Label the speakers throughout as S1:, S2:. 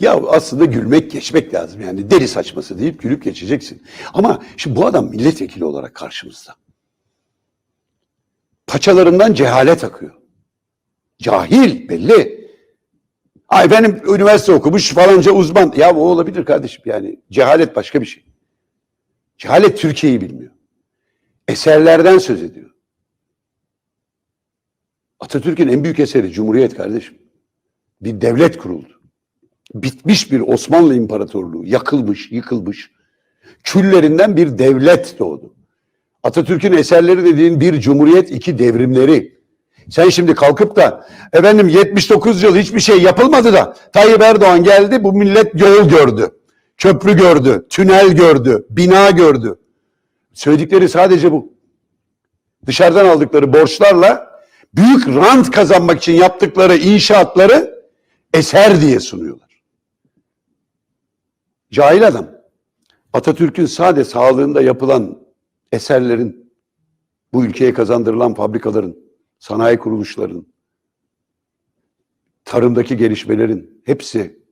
S1: Ya aslında gülmek geçmek lazım yani deli saçması deyip gülüp geçeceksin. Ama şimdi bu adam milletvekili olarak karşımızda. Paçalarından cehalet akıyor. Cahil belli. Ay benim üniversite okumuş falanca uzman. Ya o olabilir kardeşim yani. Cehalet başka bir şey. Cehalet Türkiye'yi bilmiyor. Eserlerden söz ediyor. Atatürk'ün en büyük eseri Cumhuriyet kardeşim. Bir devlet kuruldu. Bitmiş bir Osmanlı İmparatorluğu yakılmış, yıkılmış. Küllerinden bir devlet doğdu. Atatürk'ün eserleri dediğin bir cumhuriyet, iki devrimleri. Sen şimdi kalkıp da efendim 79 yıl hiçbir şey yapılmadı da Tayyip Erdoğan geldi bu millet yol gördü. Köprü gördü, tünel gördü, bina gördü. Söyledikleri sadece bu. Dışarıdan aldıkları borçlarla büyük rant kazanmak için yaptıkları inşaatları eser diye sunuyorlar. Cahil adam. Atatürk'ün sade sağlığında yapılan eserlerin, bu ülkeye kazandırılan fabrikaların, sanayi kuruluşların, tarımdaki gelişmelerin hepsi,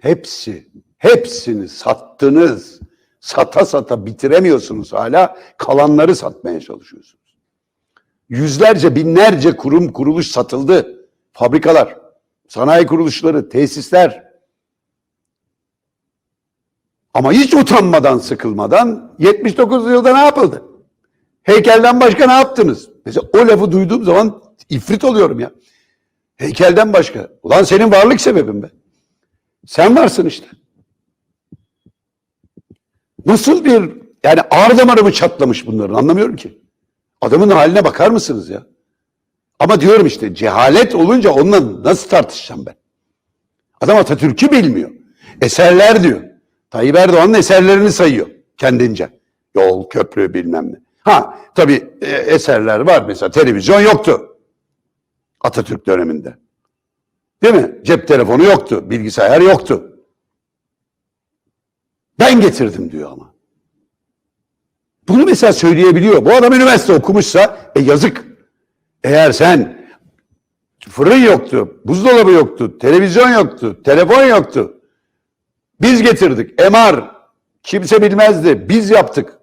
S1: hepsi, hepsini sattınız. Sata sata bitiremiyorsunuz hala. Kalanları satmaya çalışıyorsunuz. Yüzlerce, binlerce kurum, kuruluş satıldı. Fabrikalar, sanayi kuruluşları, tesisler. Ama hiç utanmadan, sıkılmadan 79 yılda ne yapıldı? Heykelden başka ne yaptınız? Mesela o lafı duyduğum zaman ifrit oluyorum ya. Heykelden başka. Ulan senin varlık sebebin be. Sen varsın işte. Nasıl bir yani ağır damarı mı çatlamış bunların anlamıyorum ki. Adamın haline bakar mısınız ya? Ama diyorum işte cehalet olunca onunla nasıl tartışacağım ben? Adam Atatürk'ü bilmiyor. Eserler diyor. Tayyip Erdoğan'ın eserlerini sayıyor kendince. Yol, köprü bilmem ne. Ha tabii e, eserler var mesela televizyon yoktu. Atatürk döneminde. Değil mi? Cep telefonu yoktu, bilgisayar yoktu. Ben getirdim diyor ama. Bunu mesela söyleyebiliyor. Bu adam üniversite okumuşsa e yazık. Eğer sen fırın yoktu, buzdolabı yoktu, televizyon yoktu, telefon yoktu. Biz getirdik. MR kimse bilmezdi. Biz yaptık.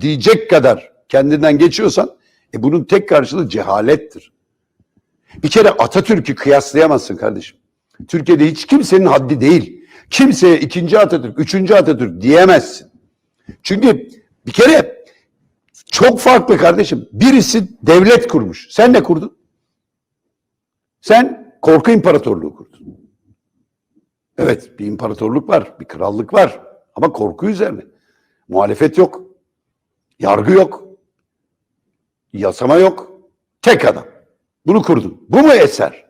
S1: Diyecek kadar kendinden geçiyorsan e bunun tek karşılığı cehalettir. Bir kere Atatürk'ü kıyaslayamazsın kardeşim. Türkiye'de hiç kimsenin haddi değil. Kimseye ikinci Atatürk, üçüncü Atatürk diyemezsin. Çünkü bir kere çok farklı kardeşim. Birisi devlet kurmuş. Sen ne kurdun? Sen korku imparatorluğu kurdun. Evet bir imparatorluk var, bir krallık var ama korku üzerine. Muhalefet yok, yargı yok, yasama yok, tek adam. Bunu kurdun. Bu mu eser?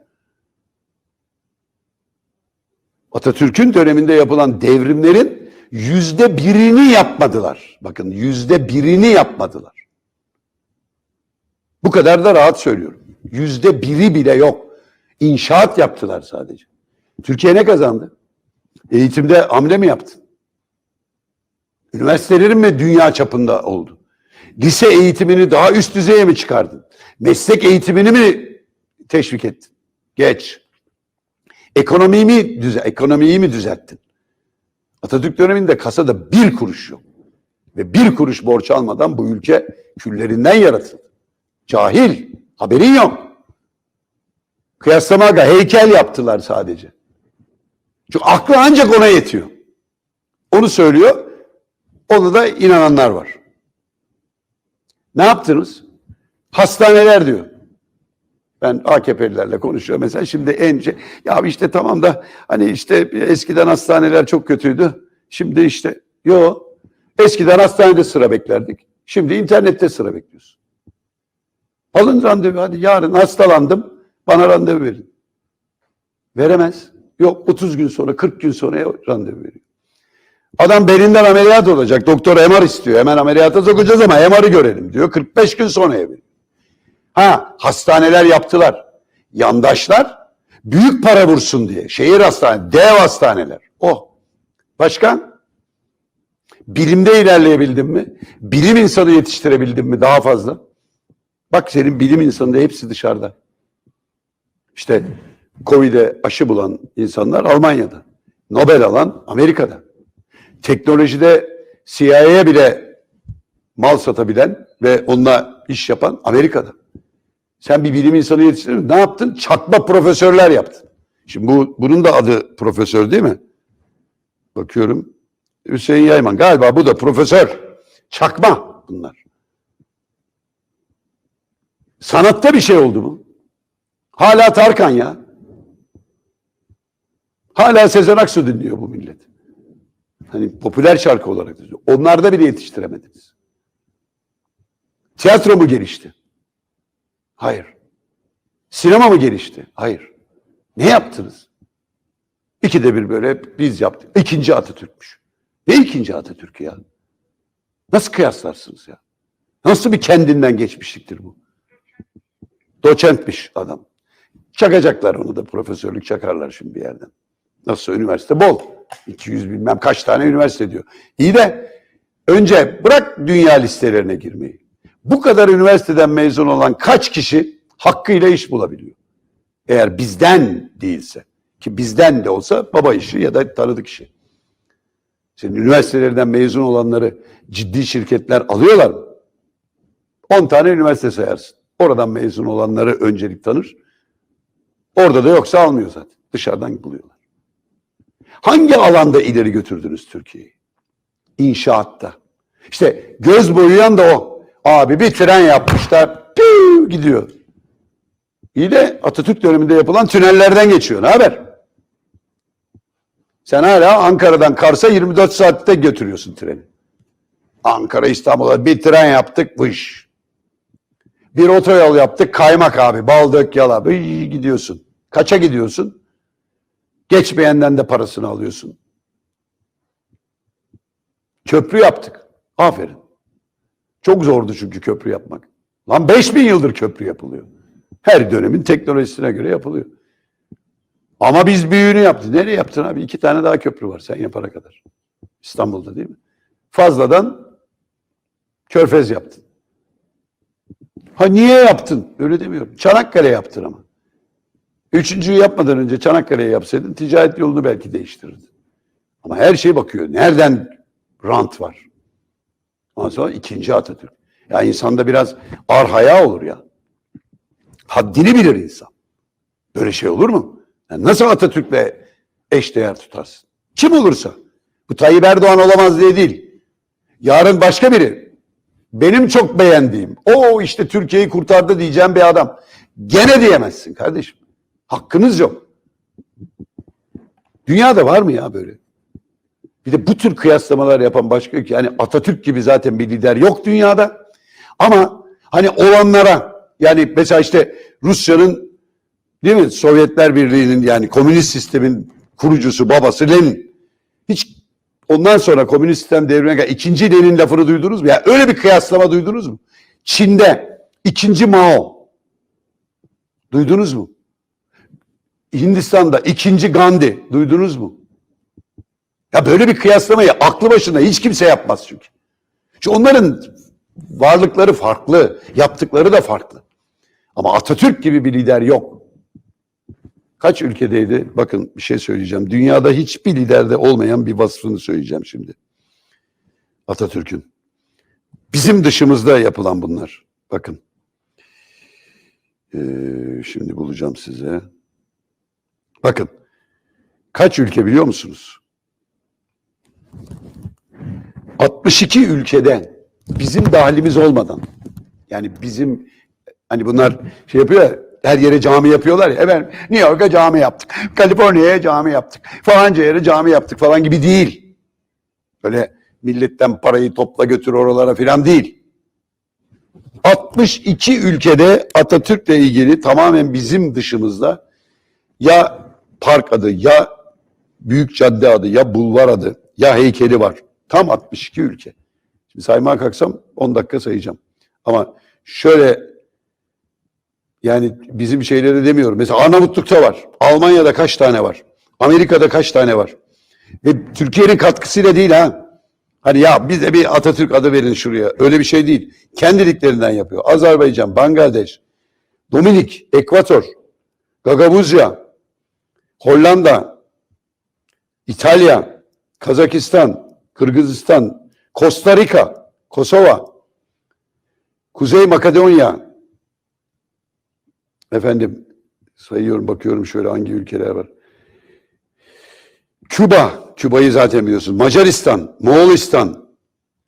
S1: Atatürk'ün döneminde yapılan devrimlerin yüzde birini yapmadılar. Bakın yüzde birini yapmadılar. Bu kadar da rahat söylüyorum. Yüzde biri bile yok. İnşaat yaptılar sadece. Türkiye ne kazandı? Eğitimde hamle mi yaptın? Üniversitelerin mi dünya çapında oldu? Lise eğitimini daha üst düzeye mi çıkardın? Meslek eğitimini mi teşvik ettin? Geç. Ekonomiyi mi, düze ekonomiyi mi düzelttin? Atatürk döneminde kasada bir kuruş yok. Ve bir kuruş borç almadan bu ülke küllerinden yaratıldı. Cahil, haberin yok. Kıyaslamaga heykel yaptılar sadece. Çünkü aklı ancak ona yetiyor. Onu söylüyor. Ona da inananlar var. Ne yaptınız? Hastaneler diyor. Ben AKP'lilerle konuşuyorum mesela şimdi en şey, ya işte tamam da hani işte eskiden hastaneler çok kötüydü. Şimdi işte yo eskiden hastanede sıra beklerdik. Şimdi internette sıra bekliyorsun. Alın randevu hadi yarın hastalandım bana randevu verin. Veremez. Yok 30 gün sonra 40 gün sonra randevu veriyor. Adam belinden ameliyat olacak. Doktor MR istiyor. Hemen ameliyata sokacağız ama MR'ı görelim diyor. 45 gün sonra veriyor. Ha hastaneler yaptılar. Yandaşlar büyük para vursun diye. Şehir hastane, dev hastaneler. Oh. Başkan? Bilimde ilerleyebildin mi? Bilim insanı yetiştirebildin mi daha fazla? Bak senin bilim insanı da hepsi dışarıda. İşte Covid'e aşı bulan insanlar Almanya'da. Nobel alan Amerika'da. Teknolojide CIA'ya bile mal satabilen ve onunla iş yapan Amerika'da. Sen bir bilim insanı yetiştirdin. Ne yaptın? Çakma profesörler yaptın. Şimdi bu bunun da adı profesör değil mi? Bakıyorum. Hüseyin Yayman. Galiba bu da profesör. Çakma bunlar. Sanatta bir şey oldu mu? Hala Tarkan ya. Hala Sezen Aksu dinliyor bu millet. Hani popüler şarkı olarak dinliyor. Onlarda bile yetiştiremediniz. Tiyatro mu gelişti? Hayır. Sinema mı gelişti? Hayır. Ne yaptınız? İkide bir böyle biz yaptık. İkinci Atatürk'müş. Ne ikinci Atatürk ya? Nasıl kıyaslarsınız ya? Nasıl bir kendinden geçmişliktir bu? Doçentmiş adam. Çakacaklar onu da profesörlük çakarlar şimdi bir yerden. Nasıl üniversite bol. 200 bilmem kaç tane üniversite diyor. İyi de önce bırak dünya listelerine girmeyi. Bu kadar üniversiteden mezun olan kaç kişi hakkıyla iş bulabiliyor? Eğer bizden değilse ki bizden de olsa baba işi ya da tanıdık işi. Senin üniversitelerden mezun olanları ciddi şirketler alıyorlar mı? 10 tane üniversite sayarsın. Oradan mezun olanları öncelik tanır. Orada da yoksa almıyor zaten. Dışarıdan buluyorlar. Hangi alanda ileri götürdünüz Türkiye'yi? İnşaatta. İşte göz boyayan da o. Abi bir tren yapmışlar. Piu, gidiyor. İyi de Atatürk döneminde yapılan tünellerden geçiyor. Ne haber? Sen hala Ankara'dan Kars'a 24 saatte götürüyorsun treni. Ankara İstanbul'a bir tren yaptık. Vış. Bir otoyol yaptık. Kaymak abi. Bal dök yala. Vıy, gidiyorsun. Kaça gidiyorsun? Geçmeyenden de parasını alıyorsun. Köprü yaptık. Aferin. Çok zordu çünkü köprü yapmak. Lan 5000 yıldır köprü yapılıyor. Her dönemin teknolojisine göre yapılıyor. Ama biz büyüğünü yaptık. Nereye yaptın abi? İki tane daha köprü var sen yapana kadar. İstanbul'da değil mi? Fazladan körfez yaptın. Ha niye yaptın? Öyle demiyorum. Çanakkale yaptın ama. Üçüncüyü yapmadan önce Çanakkale'ye yapsaydın ticaret yolunu belki değiştirirdin. Ama her şey bakıyor. Nereden rant var? Ondan sonra ikinci Atatürk. Ya insanda biraz arhaya olur ya. Haddini bilir insan. Böyle şey olur mu? Yani nasıl Atatürk'le eşdeğer tutarsın? Kim olursa. Bu Tayyip Erdoğan olamaz diye değil. Yarın başka biri. Benim çok beğendiğim, o işte Türkiye'yi kurtardı diyeceğim bir adam. Gene diyemezsin kardeşim. Hakkınız yok. Dünyada var mı ya böyle? Bir de bu tür kıyaslamalar yapan başka ülke. Yani Atatürk gibi zaten bir lider yok dünyada. Ama hani olanlara yani mesela işte Rusya'nın değil mi Sovyetler Birliği'nin yani komünist sistemin kurucusu babası Lenin. Hiç ondan sonra komünist sistem devrine kadar ikinci Lenin lafını duydunuz mu? Ya öyle bir kıyaslama duydunuz mu? Çin'de ikinci Mao. Duydunuz mu? Hindistan'da ikinci Gandhi. Duydunuz mu? Ya böyle bir kıyaslamayı aklı başında hiç kimse yapmaz çünkü. Çünkü onların varlıkları farklı, yaptıkları da farklı. Ama Atatürk gibi bir lider yok. Kaç ülkedeydi? Bakın bir şey söyleyeceğim. Dünyada hiçbir liderde olmayan bir vasfını söyleyeceğim şimdi. Atatürk'ün. Bizim dışımızda yapılan bunlar. Bakın. Ee, şimdi bulacağım size. Bakın. Kaç ülke biliyor musunuz? 62 ülkede bizim dahilimiz olmadan yani bizim hani bunlar şey yapıyor ya, her yere cami yapıyorlar ya. Efendim New York'a cami yaptık. Kaliforniya'ya cami yaptık. Falanca yere cami yaptık falan gibi değil. Böyle milletten parayı topla götür oralara falan değil. 62 ülkede Atatürk'le ilgili tamamen bizim dışımızda ya park adı ya büyük cadde adı ya bulvar adı ya heykeli var. Tam 62 ülke. Şimdi saymaya kalksam 10 dakika sayacağım. Ama şöyle yani bizim şeyleri demiyorum. Mesela Arnavutluk'ta var. Almanya'da kaç tane var? Amerika'da kaç tane var? Ve Türkiye'nin katkısıyla değil ha. Hani ya bize bir Atatürk adı verin şuraya. Öyle bir şey değil. Kendiliklerinden yapıyor. Azerbaycan, Bangladeş, Dominik, Ekvator, Gagavuzya, Hollanda, İtalya, Kazakistan, Kırgızistan, Costa Rica, Kosova, Kuzey Makedonya, efendim sayıyorum bakıyorum şöyle hangi ülkeler var. Küba, Küba'yı zaten biliyorsun. Macaristan, Moğolistan,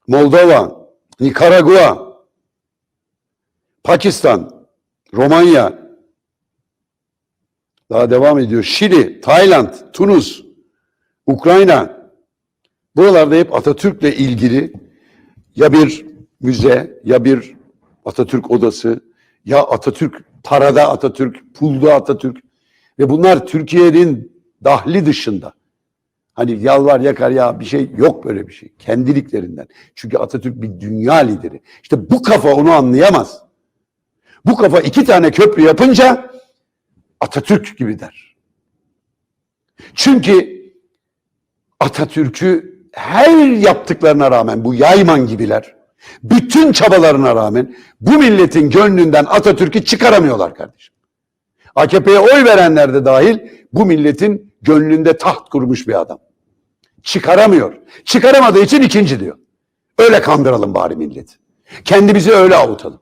S1: Moldova, Nikaragua, Pakistan, Romanya, daha devam ediyor. Şili, Tayland, Tunus, Ukrayna. Buralarda hep Atatürk'le ilgili ya bir müze, ya bir Atatürk odası, ya Atatürk, parada Atatürk, pulda Atatürk. Ve bunlar Türkiye'nin dahli dışında. Hani yalvar yakar ya bir şey yok böyle bir şey. Kendiliklerinden. Çünkü Atatürk bir dünya lideri. İşte bu kafa onu anlayamaz. Bu kafa iki tane köprü yapınca Atatürk gibi der. Çünkü Atatürk'ü her yaptıklarına rağmen bu yayman gibiler, bütün çabalarına rağmen bu milletin gönlünden Atatürk'ü çıkaramıyorlar kardeşim. AKP'ye oy verenler de dahil bu milletin gönlünde taht kurmuş bir adam. Çıkaramıyor. Çıkaramadığı için ikinci diyor. Öyle kandıralım bari milleti. Kendimizi öyle avutalım.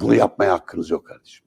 S1: Bunu yapmaya hakkınız yok kardeşim.